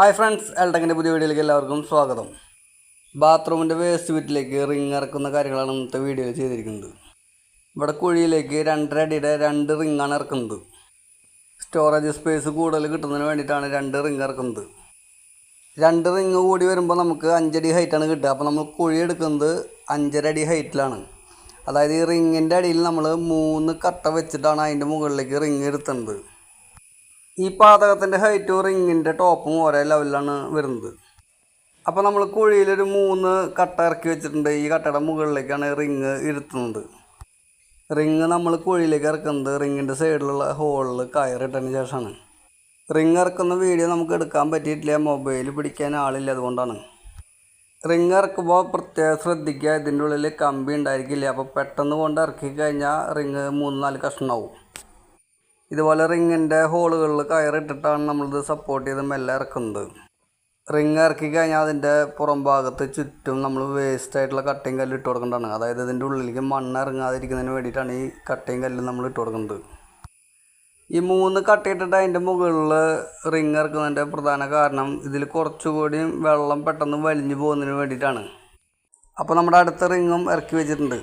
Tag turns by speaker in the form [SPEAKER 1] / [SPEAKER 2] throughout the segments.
[SPEAKER 1] Hi friends എൽടെക്കിന്റെ പുതിയ വീഡിയോയിലേക്ക് എല്ലാവർക്കും സ്വാഗതം. ബാത്റൂമിന്റെ വേസ്റ്റ് വീട്ടിലേക്ക് റിങ് ഇറക്കുന്ന കാര്യങ്ങളാണ് ഇന്നത്തെ വീഡിയോയിൽ ചെയ്തിരിക്കുന്നത്. ഇവിടെ കുഴിയിലേക്ക് രണ്ടര അടിയുടെ രണ്ട് റിങ്ങാണ് ഇറക്കുന്നത്. സ്റ്റോറേജ് സ്പേസ് കൂടുതൽ കിട്ടുന്നതിന് വേണ്ടിയിട്ടാണ് രണ്ട് റിങ് ഇറക്കുന്നത്. രണ്ട് റിങ് കൂടി വരുമ്പോൾ നമുക്ക് അഞ്ചടി ഹൈറ്റാണ് കിട്ടുക. അപ്പോൾ നമ്മൾ കുഴി എടുക്കുന്നത് അഞ്ചര അടി ഹൈറ്റിലാണ് അതായത് ഈ റിങ്ങിന്റെ അടിയിൽ നമ്മൾ മൂന്ന് കട്ട വെച്ചിട്ടാണ് അതിന്റെ മുകളിലേക്ക് റിങ് ഇരുത്തുന്നത് ഈ പാതകത്തിന്റെ ഹൈറ്റും റിങ്ങിന്റെ ടോപ്പും ഒരേ ലെവലിലാണ് വരുന്നത്. അപ്പോൾ നമ്മൾ കുഴിയിലൊരു മൂന്ന് കട്ട ഇറക്കി വെച്ചിട്ടുണ്ട്. ഈ കട്ടയുടെ മുകളിലേക്കാണ് റിങ് ഇരുത്തുന്നത്. റിങ് നമ്മൾ കുഴിയിലേക്ക് ഇറക്കുന്നത് റിങ്ങിന്റെ സൈഡിലുള്ള ഹോളിൽ കയറിട്ടതിന് ശേഷമാണ്. റിങ് ഇറക്കുന്ന വീഡിയോ നമുക്ക് എടുക്കാൻ പറ്റിയിട്ടില്ല. മൊബൈൽ പിടിക്കാൻ ആളില്ല അതുകൊണ്ടാണ്. റിങ് ഇറക്കുമ്പോൾ പ്രത്യേകം ശ്രദ്ധിക്കുക. ഇതിന്റെ ഉള്ളിൽ കമ്പി ഉണ്ടായിരിക്കില്ല. അപ്പോൾ പെട്ടെന്ന് കൊണ്ട് ഇറക്കി കഴിഞ്ഞാൽ റിങ് മൂന്ന് നാല് കഷ്ണമാവും ഇതുപോലെ റിങ്ങിന്റെ ഹോളുകളിൽ കയറിട്ടിട്ടാണ് നമ്മളിത് സപ്പോർട്ട് ചെയ്ത് മെല്ലെ ഇറക്കുന്നത്. റിങ് ഇറക്കി കഴിഞ്ഞാൽ അതിന്റെ പുറം ഭാഗത്ത് ചുറ്റും നമ്മൾ വേസ്റ്റ് ആയിട്ടുള്ള കട്ടയും കല്ല് ഇട്ട് കൊടുക്കേണ്ടതാണ്. അതായത് ഇതിന്റെ ഉള്ളിലേക്ക് മണ്ണ് ഇറങ്ങാതിരിക്കുന്നതിന് വേണ്ടിയിട്ടാണ് ഈ കട്ടയും കല്ലും നമ്മൾ ഇട്ട് കൊടുക്കുന്നത്. ഈ മൂന്ന് കട്ടയിട്ടിട്ട് അതിന്റെ മുകളിൽ റിങ് ഇറക്കുന്നതിന്റെ പ്രധാന കാരണം ഇതിൽ കുറച്ചുകൂടി വെള്ളം പെട്ടെന്ന് വലിഞ്ഞു പോകുന്നതിന് വേണ്ടിയിട്ടാണ്. അപ്പോൾ നമ്മുടെ അടുത്ത റിങ്ങും ഇറക്കി വെച്ചിട്ടുണ്ട്.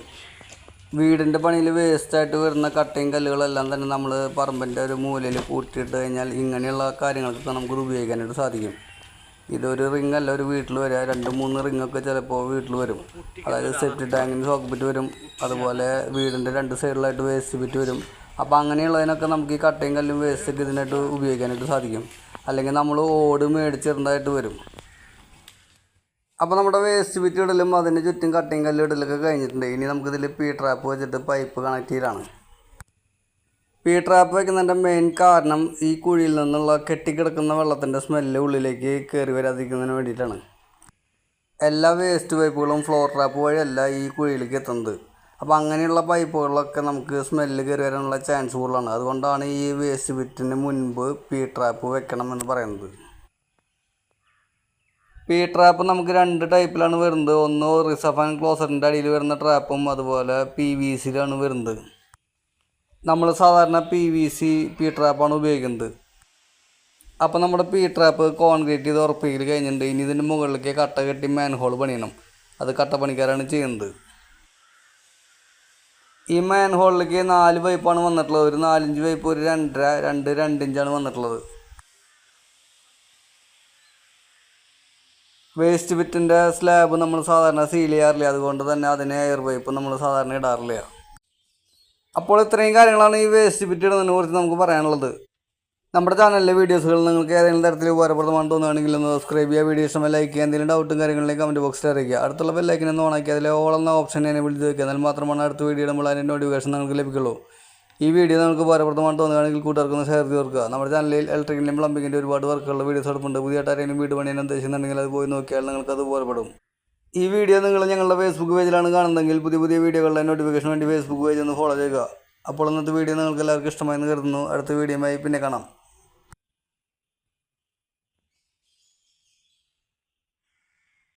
[SPEAKER 1] വീടിന്റെ പണിയിൽ വേസ്റ്റായിട്ട് വരുന്ന കട്ടയും കല്ലുകളെല്ലാം തന്നെ നമ്മൾ പറമ്പിന്റെ ഒരു മൂലയിൽ കൂട്ടിയിട്ട് കഴിഞ്ഞാൽ ഇങ്ങനെയുള്ള കാര്യങ്ങൾക്കൊക്കെ നമുക്കിത് ഉപയോഗിക്കാനായിട്ട് സാധിക്കും. ഇതൊരു റിങ് അല്ല ഒരു വീട്ടിൽ വരിക രണ്ട് മൂന്ന് റിങ്ങൊക്കെ ചിലപ്പോൾ വീട്ടിൽ വരും. അതായത് സെറ്റ് ടാങ്കിന് സോക്കപ്പിറ്റ് വരും അതുപോലെ വീടിന്റെ രണ്ട് സൈഡിലായിട്ട് വേസ്റ്റ് ബിറ്റ് വരും. അപ്പോൾ അങ്ങനെയുള്ളതിനൊക്കെ നമുക്ക് ഈ കട്ടയും കല്ലും വേസ്റ്റൊക്കെ ഇതിനായിട്ട് ഉപയോഗിക്കാനായിട്ട് സാധിക്കും. അല്ലെങ്കിൽ നമ്മൾ ഓട് മേടിച്ചിരുന്നതായിട്ട് വരും. അപ്പോൾ നമ്മുടെ വേസ്റ്റ് ബിറ്റ് ഇടലും അതിന് ചുറ്റും കട്ടിങ് കല്ലും ഇടലൊക്കെ കഴിഞ്ഞിട്ടുണ്ട്. ഇനി നമുക്കിതിൽ പി ട്രാപ്പ് വെച്ചിട്ട് പൈപ്പ് കണക്ട് ചെയ്യലാണ് പി ട്രാപ്പ് വെക്കുന്നതിന്റെ മെയിൻ കാരണം ഈ കുഴിയിൽ നിന്നുള്ള കെട്ടിക്കിടക്കുന്ന വെള്ളത്തിന്റെ സ്മെല്ല് ഉള്ളിലേക്ക് കയറി വരാതിരിക്കുന്നതിന് വേണ്ടിയിട്ടാണ്. എല്ലാ വേസ്റ്റ് പൈപ്പുകളും ഫ്ലോർ ട്രാപ്പ് വഴിയല്ല ഈ കുഴിയിലേക്ക് എത്തുന്നത്. അപ്പോൾ അങ്ങനെയുള്ള പൈപ്പുകളിലൊക്കെ നമുക്ക് സ്മെല്ല് കയറി വരാനുള്ള ചാൻസ് കൂടുതലാണ്. അതുകൊണ്ടാണ് ഈ വേസ്റ്റ് ബിറ്റിന് മുൻപ് പി ട്രാപ്പ് വെക്കണം എന്ന് പറയുന്നത്. പി ട്രാപ്പ് നമുക്ക് രണ്ട് ടൈപ്പിലാണ് വരുന്നത്. ഒന്ന് റിസഫ് ആൻഡ് ക്ലോസറിന്റെ അടിയിൽ വരുന്ന ട്രാപ്പും അതുപോലെ പി വി സിയിലാണ് വരുന്നത്. നമ്മൾ സാധാരണ പി വി സി പി ട്രാപ്പാണ് ഉപയോഗിക്കുന്നത്. അപ്പോൾ നമ്മുടെ പി ട്രാപ്പ് കോൺക്രീറ്റ് ചെയ്ത് ഉറപ്പിക്കൽ കഴിഞ്ഞിട്ടുണ്ട്. ഇനി ഇതിന്റെ മുകളിലേക്ക് കട്ട കെട്ടി മാൻഹോൾ പണിയണം. അത് കട്ട കട്ടപ്പണിക്കാരാണ് ചെയ്യുന്നത്. ഈ മാൻഹോളിലേക്ക് നാല് പൈപ്പാണ് വന്നിട്ടുള്ളത്. ഒരു നാലിഞ്ച് പൈപ്പ് ഒരു രണ്ടര രണ്ട് രണ്ടിഞ്ചാണ് വന്നിട്ടുള്ളത്. വേസ്റ്റ് ബിറ്റിന്റെ സ്ലാബ് നമ്മൾ സാധാരണ സീൽ ചെയ്യാറില്ല? അതുകൊണ്ട് തന്നെ അതിന് എയർ പൈപ്പ് നമ്മൾ സാധാരണ ഇടാറില്ല. അപ്പോൾ ഇത്രയും കാര്യങ്ങളാണ് ഈ വേസ്റ്റ് ബിറ്റ് ഇടുന്നതിനെ കുറിച്ച് നമുക്ക് പറയാനുള്ളത്. നമ്മുടെ ചാനലിലെ വീഡിയോസുകൾ നിങ്ങൾക്ക് ഏതെങ്കിലും തരത്തിൽ ഉപകാരപ്രദമാണെന്ന് തോന്നുകയാണെങ്കിൽ ഒന്ന് സബ്സ്ക്രൈബ് ചെയ്യുക വീഡിയോ ഇഷ്ടമായി ലൈക്ക് ചെയ്യുക എന്തെങ്കിലും ഡൗട്ടും കാര്യങ്ങളിലേക്ക് കമന്റ് ബോക്സിൽ അറിയിക്കുക. അടുത്തുള്ള ബെല്ലൈക്കിനെ ഓണാക്കി അതിലെ ഓൾ എന്ന ഓപ്ഷൻ എന്നെ വിളിച്ച് വയ്ക്കുക എന്നാൽ മാത്രമാണ് അടുത്ത വീഡിയോ നമ്മൾ അതിന്റെ നോട്ടിഫിക്കേഷൻ നിങ്ങൾക്ക് ലഭിക്കുള്ളൂ. ഈ വീഡിയോ നിങ്ങൾക്ക് ഉപകാരപ്രദമാണെന്ന് തോന്നുകയാണെങ്കിൽ കൂട്ടുകാർക്ക് ഒന്ന് ഷെയർ ചെയ്ത് നമ്മുടെ ചാനലിൽ ഇലക്ട്രിക്കലിന്റെയും പ്ലംബിങ്ങിന്റെ ഒരുപാട് വർക്കുകളുടെ വീഡിയോസ് എടുപ്പുണ്ട്. പുതിയതായിട്ട് ആരെങ്കിലും വീട് പണിയാൻ ഉദ്ദേശിക്കുന്നുണ്ടെങ്കിൽ അത് പോയി നോക്കിയാൽ നിങ്ങൾക്ക് അത് ഉപകാരപ്പെടും. ഈ വീഡിയോ നിങ്ങൾ ഞങ്ങളുടെ ഫേസ്ബുക്ക് പേജിലാണ് കാണുന്നതെങ്കിൽ പുതിയ പുതിയ വീഡിയോകളുടെ നോട്ടിഫിക്കേഷൻ വേണ്ടി ഫേസ്ബുക്ക് പേജ് ഒന്ന് ഫോളോ ചെയ്യുക. അപ്പോൾ ഇന്നത്തെ വീഡിയോ നിങ്ങൾക്ക് എല്ലാവർക്കും ഇഷ്ടമായെന്ന് കരുതുന്നു. അടുത്ത വീഡിയോയുമായി പിന്നെ കാണാം.